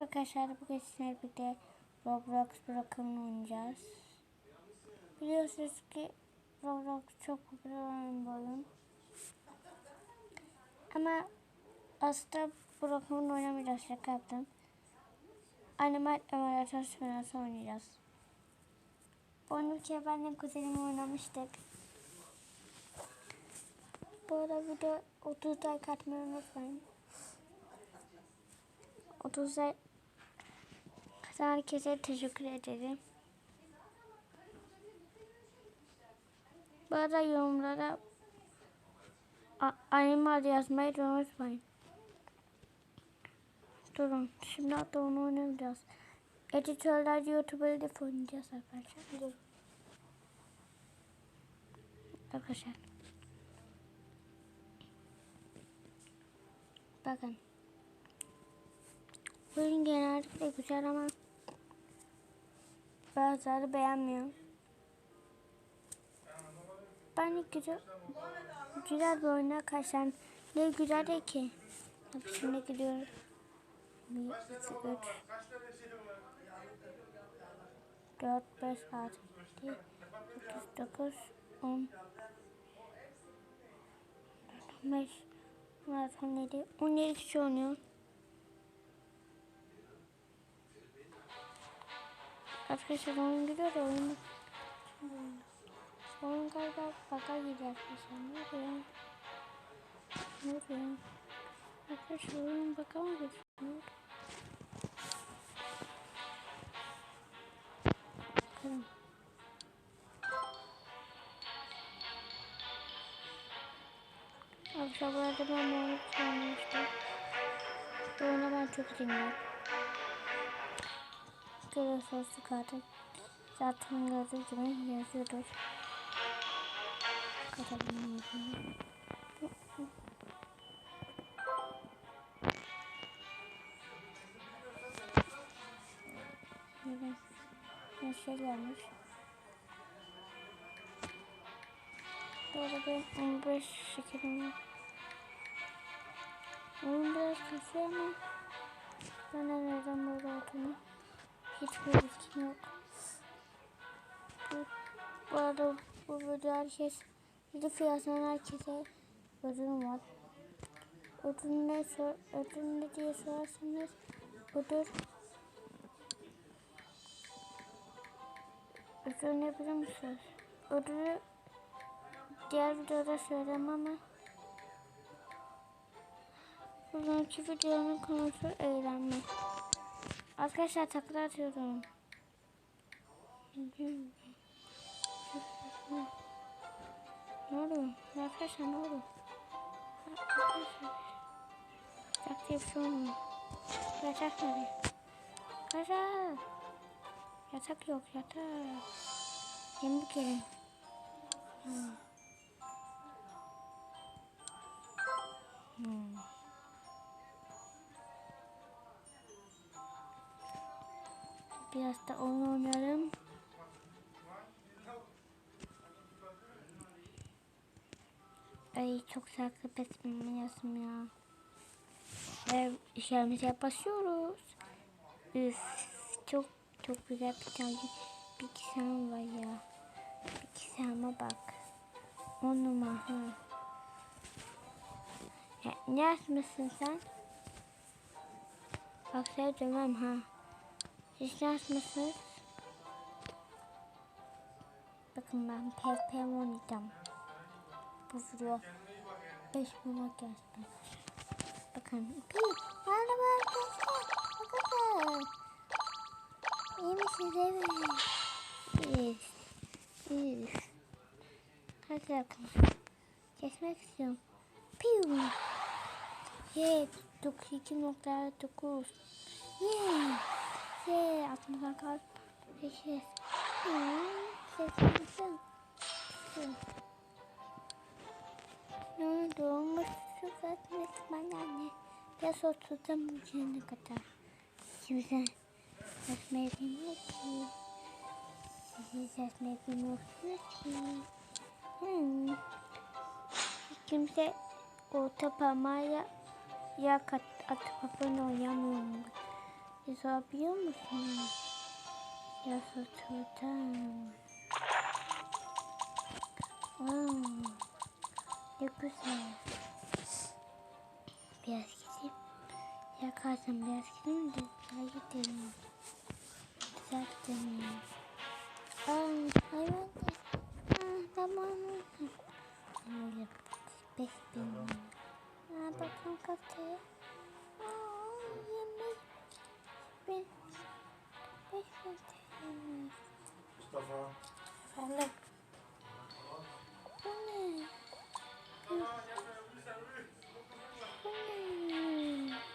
Arkadaşlar bugün sizlerle birlikte Roblox bırakımını oynayacağız. Biliyorsunuz ki Roblox çok popüler olan bir. Ama aslında bırakımını oynamayacağız şaka yaptım. Animal Emulator Simulator oynayacağız. Bu oyunu bir kere benle kuzenimle oynamıştık. Bu arada video 30 like atmayı unutmayın. 30 like Herkese teşekkür ederim. Bu arada yorumlara animal yazmayı da unutmayın. Durun. Şimdi hatta onu oynayacağız. Editörler YouTube'da hedef oynayacağız arkadaşlar. Durun. Arkadaşlar. Bakın. Oyun genellikle güzel ama bazıları beğenmiyor. Ben de güzel, güzel bir oyun arkadaşlar. Ne güzel değil ki. Bak şimdi gidiyoruz. 1, 2, 3, 4, 5, 6, 7, 8, 9, 10, 15, 16, 17, 17 kişi oynuyor. Arkadaşlar oyun gidiyor da oyun oyun galiba baka gidiyor arkadaşlar. Ne oluyor? Ne oluyor? Arkadaşlar oyun baka mı gidiyor? Bakalım. Arkadaşlar bu arada ben oyunu oynamıştım. Bu oyunu ben çok dinliyorum. Görüyorsunuz yukarıda. Zaten gördüğünüz gibi yazıyordur. Katalım. Bir şey gelmiş. Arada ben 15 şekerim var. Oyun biraz kasıyor ama ben de nereden böyle hiçbir bilgim yok. Bu, arada bu video herkes video fiyatından herkese ödülüm var. Ödül ne, sor, ödül ne diye sorarsanız ödül ödül ne biliyor musunuz? Ödülü diğer videoda söylemem ama bugünkü videonun konusu eğlenme. Arkadaşlar takla atıyorum. Ne oldu? Arkadaşlar ne oldu? Arkadaşlar. Yatak diye bir şey olmuyor. Yatak nerede? Arkadaşlar. Yatak yok yatak. Yemek yerim. Hmm. Biraz da oyun oynarım. Ay çok saklı besmele yazım ya. Ve işlerimize basıyoruz. Üf çok çok güzel bir tane bilgisayarım var ya. Bilgisayarıma bak. On numara. Ya, ne yazmışsın sen? Bak sen demem ha. Siz yazmışsınız. Bakın ben PvP oynayacağım. Bu video 5 bulmak gelsin. Bakın. Bir. Merhaba arkadaşlar. Bakın. İyi misiniz? Evet. İyiyiz. İyiyiz. Hadi bakın. Kesmek istiyorum. Piu. Ye. 2.9. Ye. Ye. Atmadan kalk. Peki. Sesim. Ne oldu? Su katmış bana anne. Biraz oturdum bu cana kadar. Kimse sesmeyi bilmiyor ki. Sizi sesmeyi bilmiyorsunuz ki. Hmm. Kimse orta parmağıyla ya kat atıp kapını oynamıyor mu? Biz dinozor biliyor musun? Yasa tutan. Wow. Ne güzel. Biraz gideyim. Yakarsam biraz gideyim de daha gidelim. Güzel gidelim. Aa, hayvan. Aa, tamam. Öyle beş bin. Aa, bakın kafaya. Aa, yemek. Beş, beş bin. Mustafa. Efendim. Bu ne?